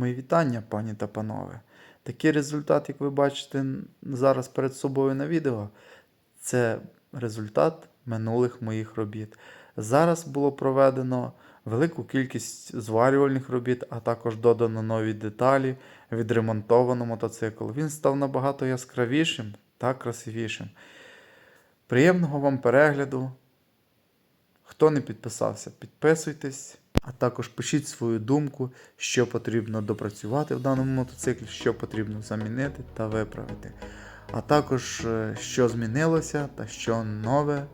Мої вітання, пані та панове. Такий результат, як ви бачите зараз перед собою на відео, це результат минулих моїх робіт. Зараз було проведено велику кількість зварювальних робіт, а також додано нові деталі, відремонтовано мотоцикл. Він став набагато яскравішим та красивішим. Приємного вам перегляду. Хто не підписався, підписуйтесь, а також пишіть свою думку, що потрібно допрацювати в даному мотоциклі, що потрібно замінити та виправити. А також е, що змінилося та що нове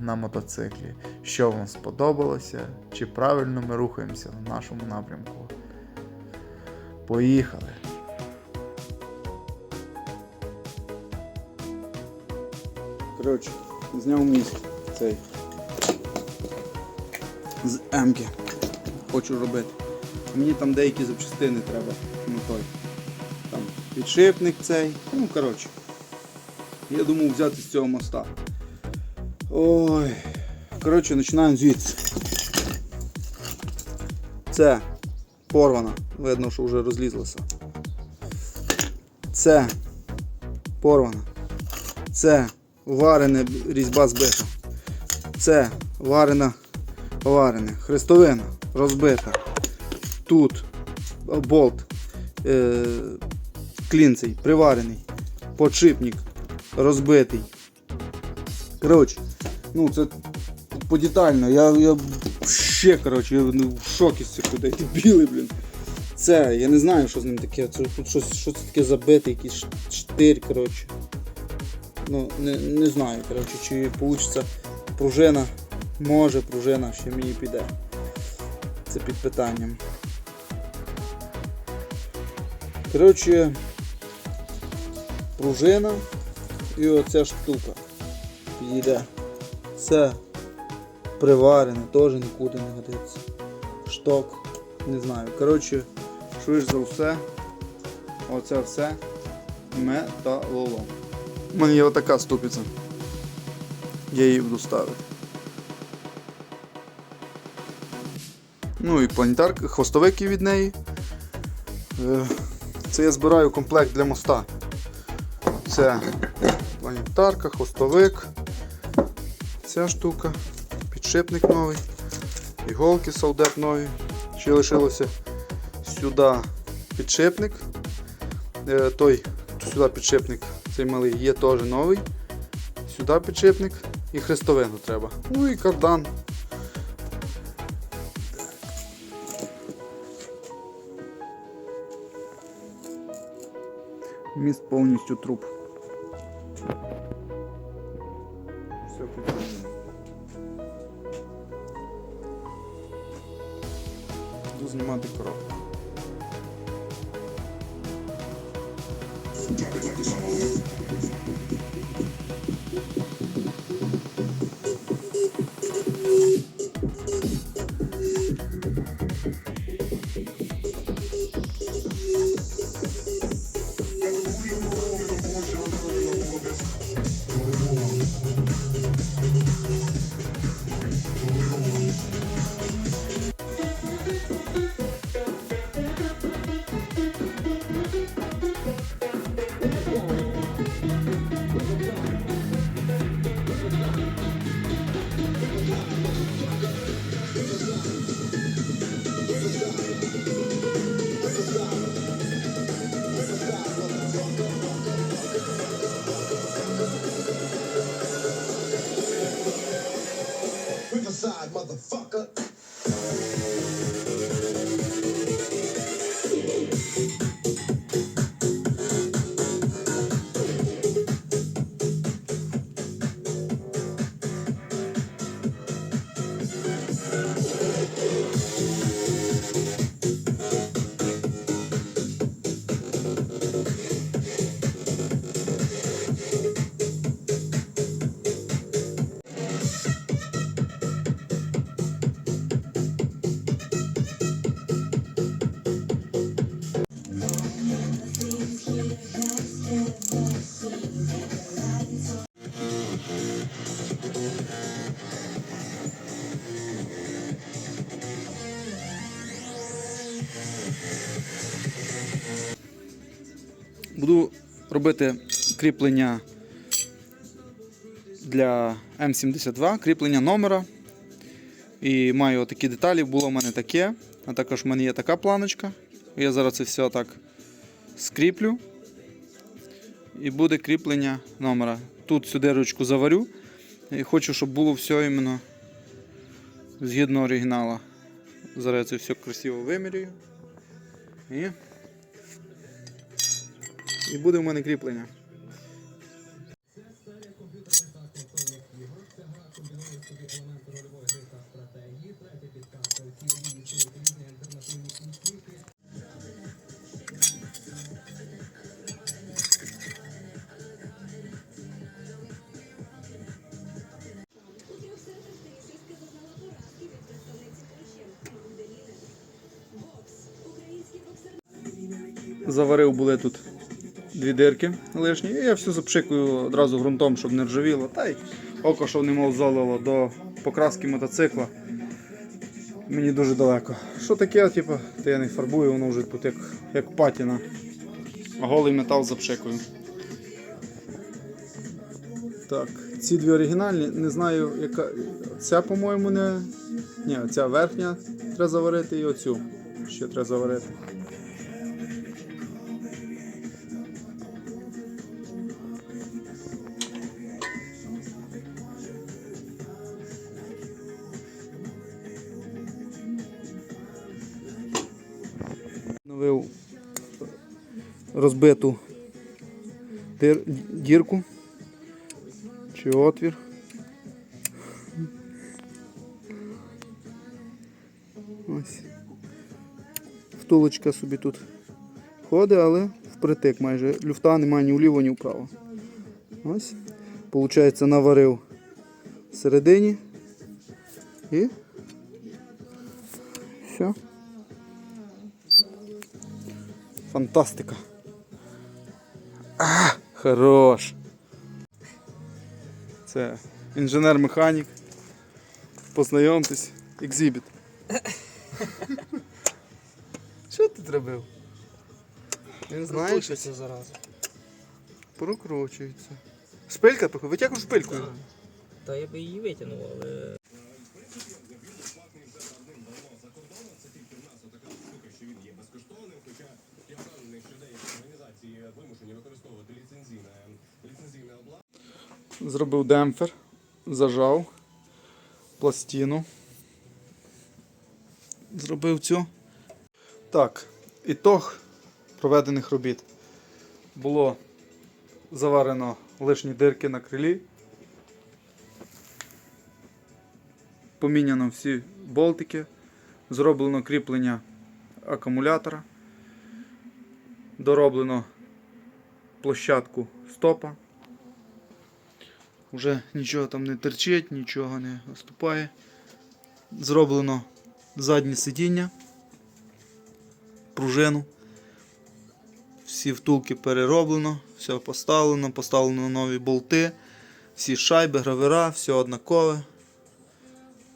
на мотоциклі, що вам сподобалося, чи правильно ми рухаємося в нашому напрямку. Поїхали! Коротше, зняв міст цей. З М-ки. Хочу робити. Мені там деякі запчастини треба. Ну той. Там підшипник цей. Ну, коротше. Я думав взяти з цього моста. Ой. Коротше, починаємо звідси. Це порвана. Видно, що вже розлізлося. Це порвана. Це варене різьба збита. Це варена, варене, хрестовина розбита. Тут болт е, клін цей приварений. Подшипник розбитий. Коротше, ну це подетально. Я, я ще коротше, я ну, в шокі з цих людей. Білий, блін. Це, я не знаю, що з ним таке. Це тут щось, що це таке забите, якийсь штир, коротше. Ну, не, не знаю, коротше, чи вийде пружина. Може пружина ще мені піде. Це під питанням. Коротше, пружина і оця штука підійде. Все приварене, теж нікуди не годиться. Шток, не знаю. Коротше, швидше за все, оце все металолом. У мене є отака ступиця. Я її буду ставити. Ну і планетарка, хвостовики від неї. Е, Це я збираю комплект для моста. Це планетарка, хвостовик. Ця штука, підшипник новий, іголки солдат нові. Ще лишилося сюди підшипник. Е, Той сюди підшипник, цей малий є теж новий. Сюди підшипник і хрестовину треба. Ну і кардан. Міст повністю труп. Все підтримуємо. Йду знімати коробку. Riverside, motherfucker. Робити кріплення для М72, кріплення номера. І маю такі деталі, було в мене таке, а також в мене є така планочка. Я зараз це все так скріплю. І буде кріплення номера. Тут сюди ручку заварю. І хочу, щоб було все іменно згідно оригіналу. Зараз це все красиво вимірюю. І, і буде в мене кріплення. Заварив були тут дві дирки лишні. І я все запшикую одразу ґрунтом, щоб не ржавіло. Та й око, щоб не мовзолило до покраски мотоцикла. Мені дуже далеко. Що таке, типу, то я не фарбую, воно вже тут як, як патіна. Голий метал запшикую. Так, ці дві оригінальні, не знаю, яка. Ця, по-моєму, не. Ні, ця верхня треба заварити і оцю ще треба заварити. Розбиту дірку чи отвір. Ось. Втулочка собі тут ходить, але впритик майже. Люфта немає ні вліво, ні вправо. Ось. Получається, наварив всередині і все. Фантастика. А, хорош. Це інженер-механік. Познайомтесь. Екзибіт. Що ти робив? Він знає, що Прокручується зараза. прокручується. Шпилька витягуй шпилькою. Та я би її витягнув, але. Зробив демпфер, зажав пластину. Зробив цю. Так, ітог проведених робіт. Було заварено лишні дирки на крилі. Поміняно всі болтики. Зроблено кріплення акумулятора. Дороблено площадку стопа. Уже нічого там не терчить, нічого не оступає. Зроблено заднє сидіння, пружину. Всі втулки перероблено, все поставлено, поставлено нові болти, всі шайби, гравера, все однакове.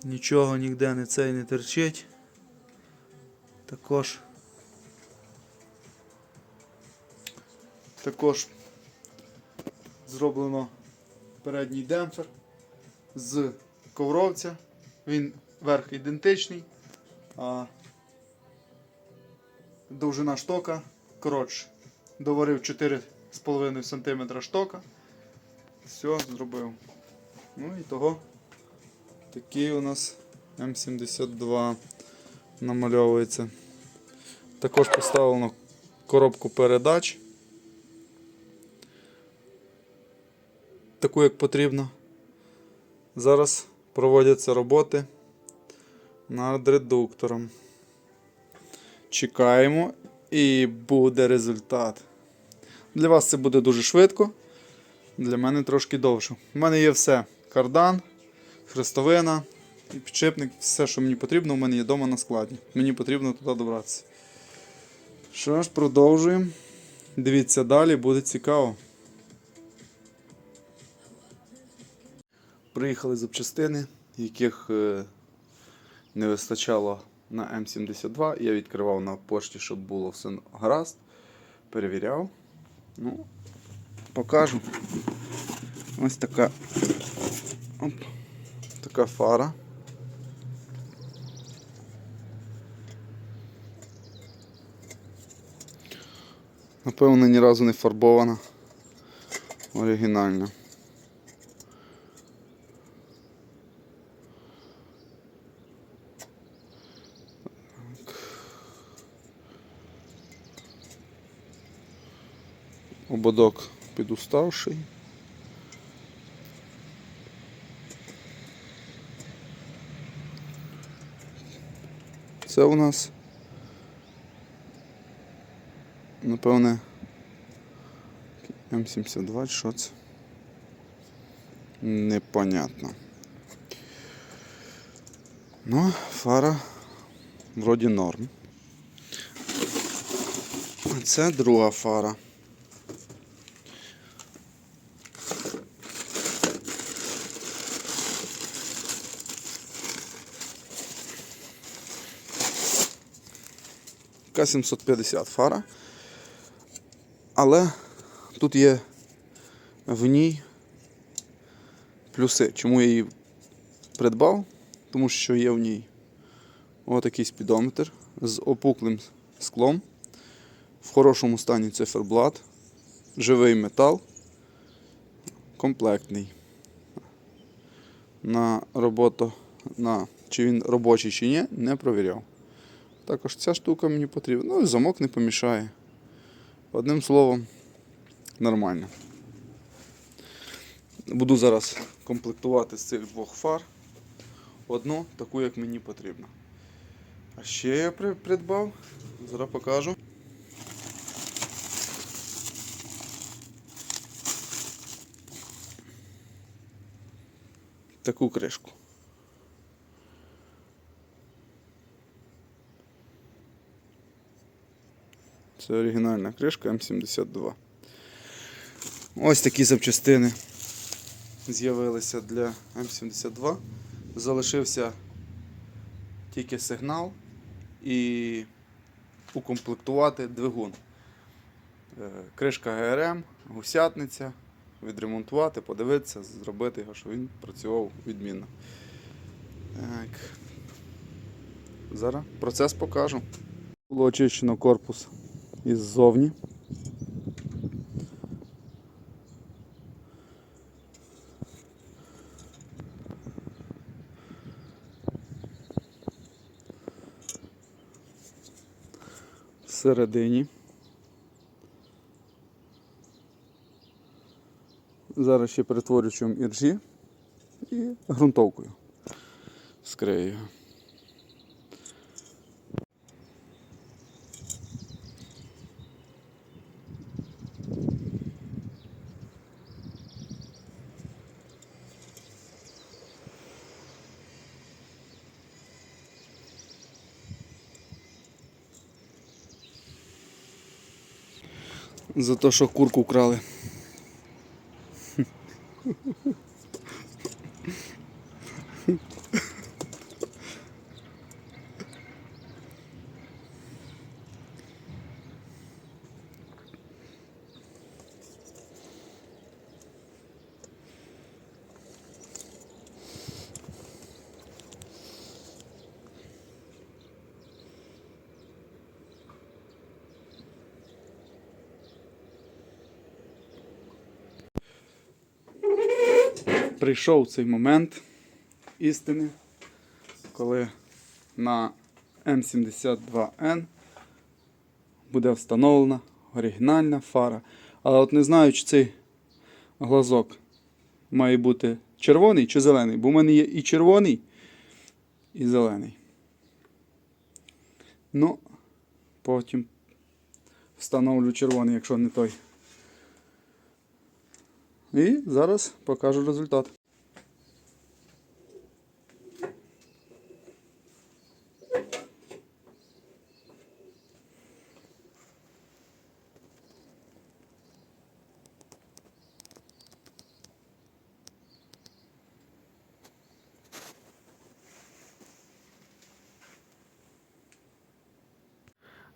Нічого ніде не цей не терчить. Також. Також зроблено передній демпфер з ковровця. Він верх ідентичний, а довжина штока коротше. Доварив 4,5 см штока. Все, зробив. Ну і того такий у нас М72 намальовується. Також поставлено коробку передач. Таку, як потрібно. Зараз проводяться роботи над редуктором. Чекаємо і буде результат. Для вас це буде дуже швидко, для мене трошки довше. У мене є все: кардан, хрестовина підшипник, все, що мені потрібно, у мене є вдома на складі. Мені потрібно туди добратися. Що ж, продовжуємо. Дивіться далі, буде цікаво. Приїхали запчастини, яких е, не вистачало на М72. Я відкривав на пошті, щоб було все гаразд. Перевіряв. Ну, покажу. Ось така. Оп, така фара. Напевно, ні разу не фарбована. Оригінальна. Ободок підуставший. Це у нас напевне М72, що це? Непонятно. Ну, фара вроді норм. А це друга фара. К750 фара. Але тут є в ній плюси. Чому я її придбав? Тому що є в ній отакий спідометр з опуклим склом. В хорошому стані циферблат, живий метал, комплектний. На роботу, на чи він робочий чи ні, не провіряв. Також ця штука мені потрібна. Ну і замок не помішає. Одним словом, нормально. Буду зараз комплектувати з цих двох фар одну, таку, як мені потрібно. А ще я придбав, зараз покажу. Таку кришку. Це оригінальна кришка М72. Ось такі запчастини з'явилися для М72. Залишився тільки сигнал і укомплектувати двигун. Е, Кришка ГРМ, гусятниця, відремонтувати, подивитися, зробити його, щоб він працював відмінно. Так. Зараз процес покажу. Було очищено корпус іззовні. Всередині. Зараз ще перетворюючим іржі і ґрунтовкою. Скрию За те, що курку вкрали. Прийшов цей момент істини, коли на М72N буде встановлена оригінальна фара. Але от не знаю, чи цей глазок має бути червоний чи зелений, бо в мене є і червоний, і зелений. Ну, потім встановлю червоний, якщо не той. І зараз покажу результат.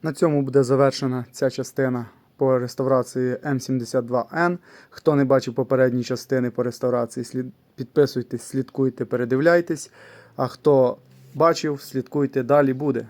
На цьому буде завершена ця частина по реставрації М72Н. Хто не бачив попередні частини по реставрації, слід... підписуйтесь, слідкуйте, передивляйтесь. А хто бачив, слідкуйте, далі буде.